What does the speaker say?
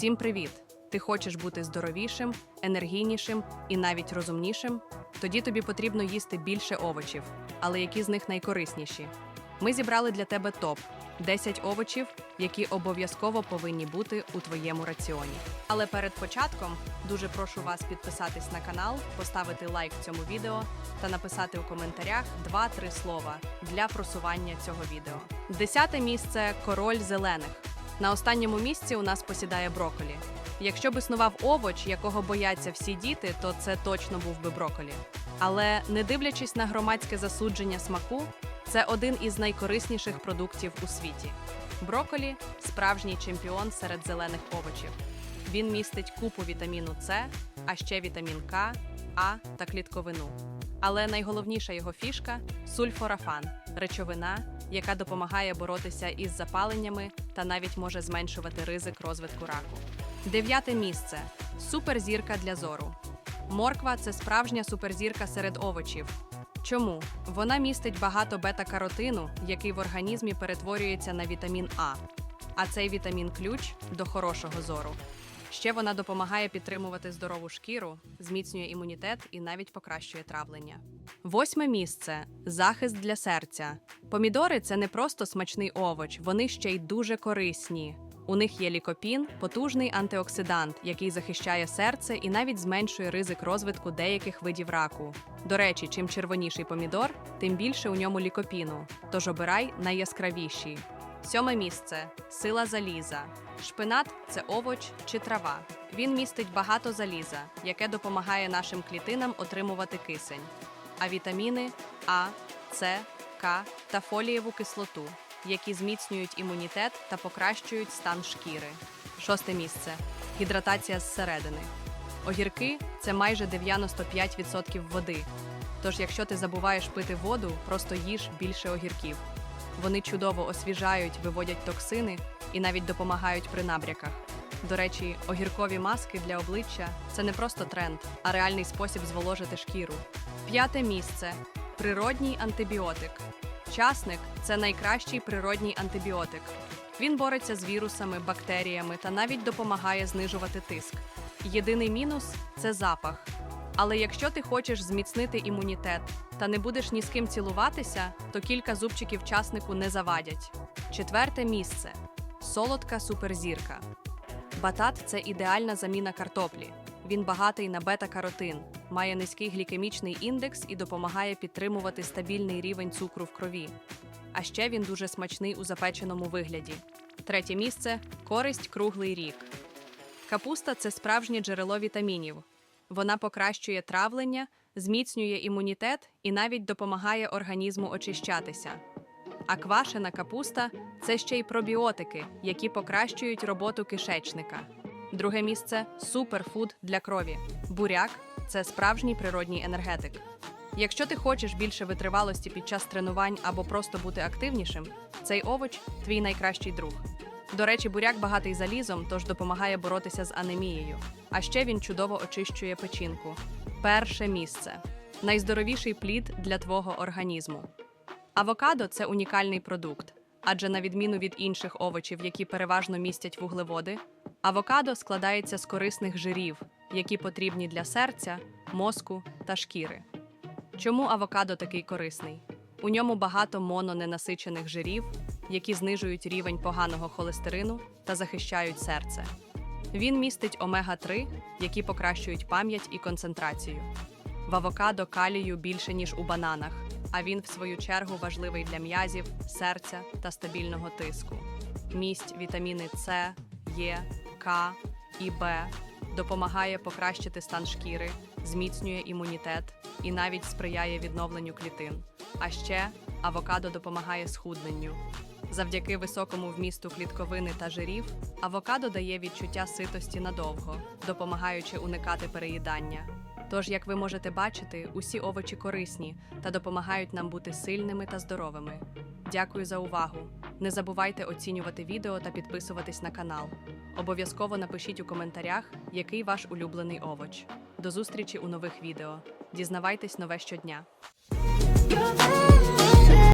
Всім привіт! Ти хочеш бути здоровішим, енергійнішим і навіть розумнішим? Тоді тобі потрібно їсти більше овочів, але які з них найкорисніші? Ми зібрали для тебе топ 10 овочів, які обов'язково повинні бути у твоєму раціоні. Але перед початком дуже прошу вас підписатись на канал, поставити лайк цьому відео та написати у коментарях 2-3 слова для просування цього відео. Десяте місце король зелених. На останньому місці у нас посідає броколі. Якщо б існував овоч, якого бояться всі діти, то це точно був би броколі. Але не дивлячись на громадське засудження смаку, це один із найкорисніших продуктів у світі. Броколі справжній чемпіон серед зелених овочів. Він містить купу вітаміну С, а ще вітамін К, А та клітковину. Але найголовніша його фішка сульфорафан речовина, яка допомагає боротися із запаленнями та навіть може зменшувати ризик розвитку раку. Дев'яте місце суперзірка для зору. Морква це справжня суперзірка серед овочів. Чому? Вона містить багато бета-каротину, який в організмі перетворюється на вітамін А. А цей вітамін ключ до хорошого зору. Ще вона допомагає підтримувати здорову шкіру, зміцнює імунітет і навіть покращує травлення. Восьме місце захист для серця. Помідори це не просто смачний овоч, вони ще й дуже корисні. У них є лікопін, потужний антиоксидант, який захищає серце і навіть зменшує ризик розвитку деяких видів раку. До речі, чим червоніший помідор, тим більше у ньому лікопіну. Тож обирай найяскравіші. Сьоме місце сила заліза. Шпинат це овоч чи трава. Він містить багато заліза, яке допомагає нашим клітинам отримувати кисень. А вітаміни А, С, К та фолієву кислоту, які зміцнюють імунітет та покращують стан шкіри. Шосте місце гідратація зсередини. Огірки це майже 95% води. Тож, якщо ти забуваєш пити воду, просто їж більше огірків. Вони чудово освіжають, виводять токсини і навіть допомагають при набряках. До речі, огіркові маски для обличчя це не просто тренд, а реальний спосіб зволожити шкіру. П'яте місце природній антибіотик. Часник це найкращий природній антибіотик. Він бореться з вірусами, бактеріями та навіть допомагає знижувати тиск. Єдиний мінус це запах. Але якщо ти хочеш зміцнити імунітет та не будеш ні з ким цілуватися, то кілька зубчиків часнику не завадять. Четверте місце солодка суперзірка. Батат це ідеальна заміна картоплі. Він багатий на бета-каротин, має низький глікемічний індекс і допомагає підтримувати стабільний рівень цукру в крові. А ще він дуже смачний у запеченому вигляді. Третє місце користь круглий рік. Капуста це справжнє джерело вітамінів. Вона покращує травлення, зміцнює імунітет і навіть допомагає організму очищатися. А квашена капуста це ще й пробіотики, які покращують роботу кишечника. Друге місце суперфуд для крові. Буряк це справжній природній енергетик. Якщо ти хочеш більше витривалості під час тренувань або просто бути активнішим, цей овоч твій найкращий друг. До речі, буряк багатий залізом, тож допомагає боротися з анемією. А ще він чудово очищує печінку. Перше місце найздоровіший плід для твого організму. Авокадо це унікальний продукт, адже на відміну від інших овочів, які переважно містять вуглеводи, авокадо складається з корисних жирів, які потрібні для серця, мозку та шкіри. Чому авокадо такий корисний? У ньому багато мононенасичених жирів, які знижують рівень поганого холестерину та захищають серце. Він містить омега-3, які покращують пам'ять і концентрацію. В авокадо калію більше, ніж у бананах, а він, в свою чергу, важливий для м'язів, серця та стабільного тиску. Мість вітаміни С, Е, К і Б допомагає покращити стан шкіри, зміцнює імунітет і навіть сприяє відновленню клітин. А ще авокадо допомагає схудненню. Завдяки високому вмісту клітковини та жирів, авокадо дає відчуття ситості надовго, допомагаючи уникати переїдання. Тож, як ви можете бачити, усі овочі корисні та допомагають нам бути сильними та здоровими. Дякую за увагу! Не забувайте оцінювати відео та підписуватись на канал. Обов'язково напишіть у коментарях, який ваш улюблений овоч. До зустрічі у нових відео. Дізнавайтесь нове щодня.